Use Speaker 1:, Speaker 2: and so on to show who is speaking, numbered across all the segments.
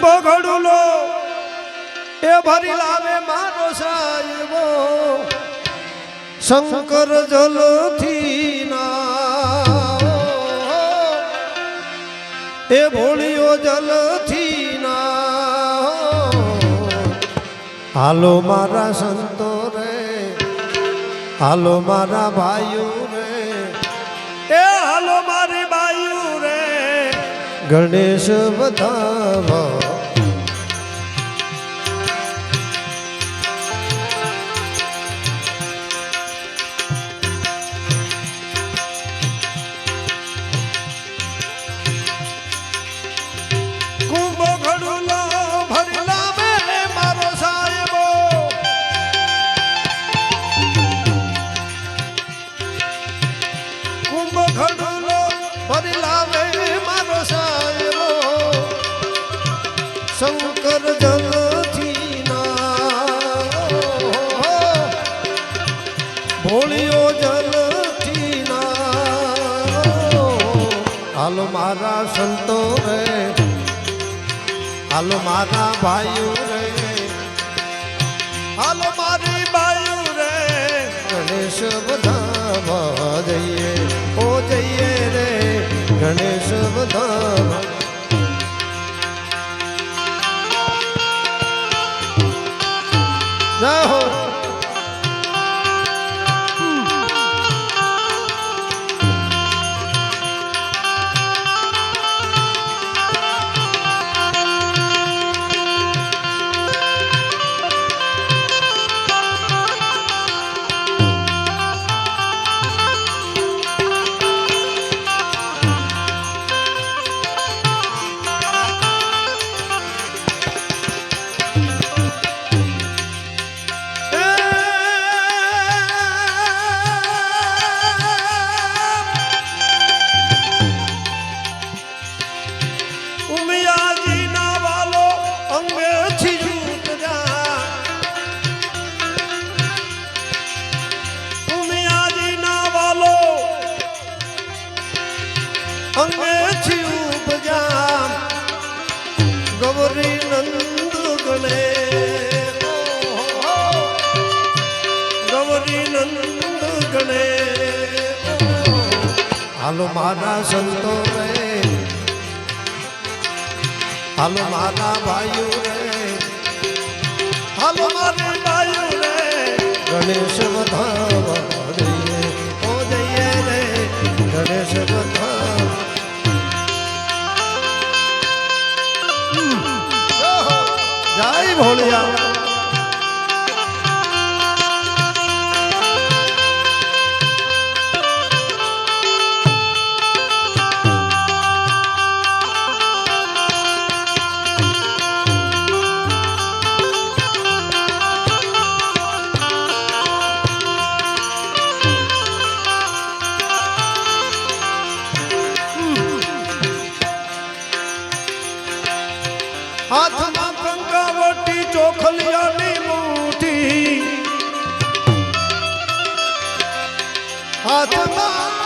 Speaker 1: ઘડુલો એ ભરી લાવે મારો સાહેબો શંકર જલથી ના એ ભોળિયો જલથી ના હાલો મારા સંતો રે, હાલો મારા ભાઈઓ ગણેશ બધાવા હાલો મારા સંતો રે. હાલો મારા ભાઈઓ રે. હાલો મારી ભાઈઓ રે. ગણેશ બધા જઈએ. ઓ જઈએ રે. ગણેશ બધા જય હો. અંગેથી ઉપજા ગૌરી નંદ ગણે. ગૌરી નંદ ગણે. હાલો મારા સંતો રે. હાલો મારા ભાઈઓ રે. હાલો મારા ભાઈઓ રે. ગણેશ બધા હાથમાં કંકાવટી ચોખલિયાની મુઠ્ઠી. હાથમાં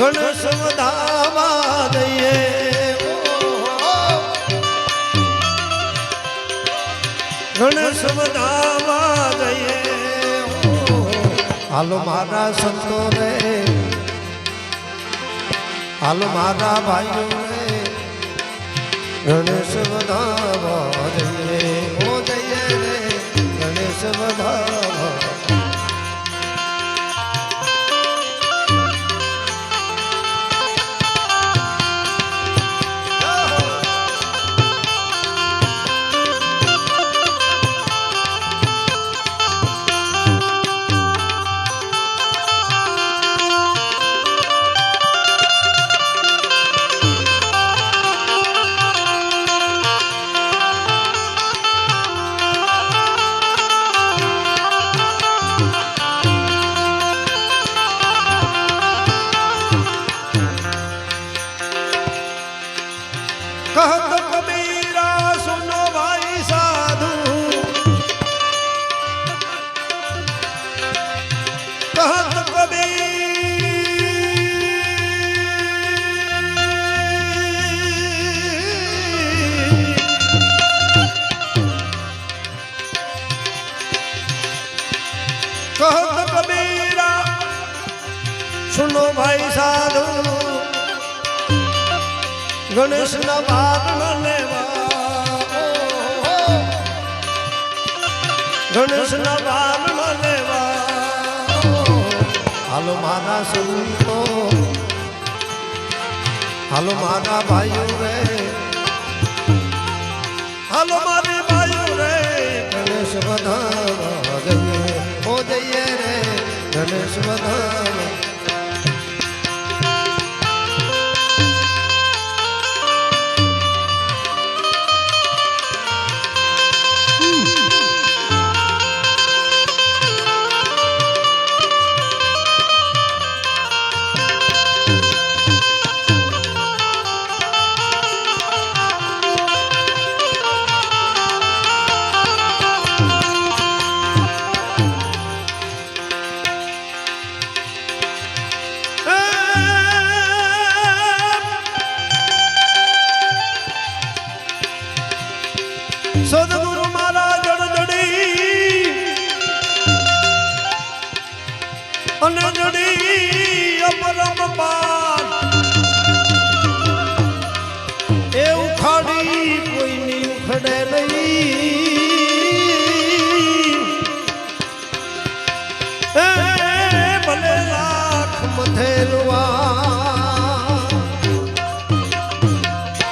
Speaker 1: ગણેશ વધાવા દઈએ. ગણેશ વધાવા દઈએ. હાલો મારા સંતો રે હાલો મારા ભાઈઓ રે દઈએ ઓ દઈએ. મહત કબીરા ગણેશના બાર ન લેવા. ગણેશના બાર ન લેવા. હાલો મારા સંતો, હાલો મારા ભાઈઓ રે. હાલો મારી ભાઈઓ રે. ગણેશ બધા જઈએ. ઓ જઈએ રે, ગણેશ વધારવા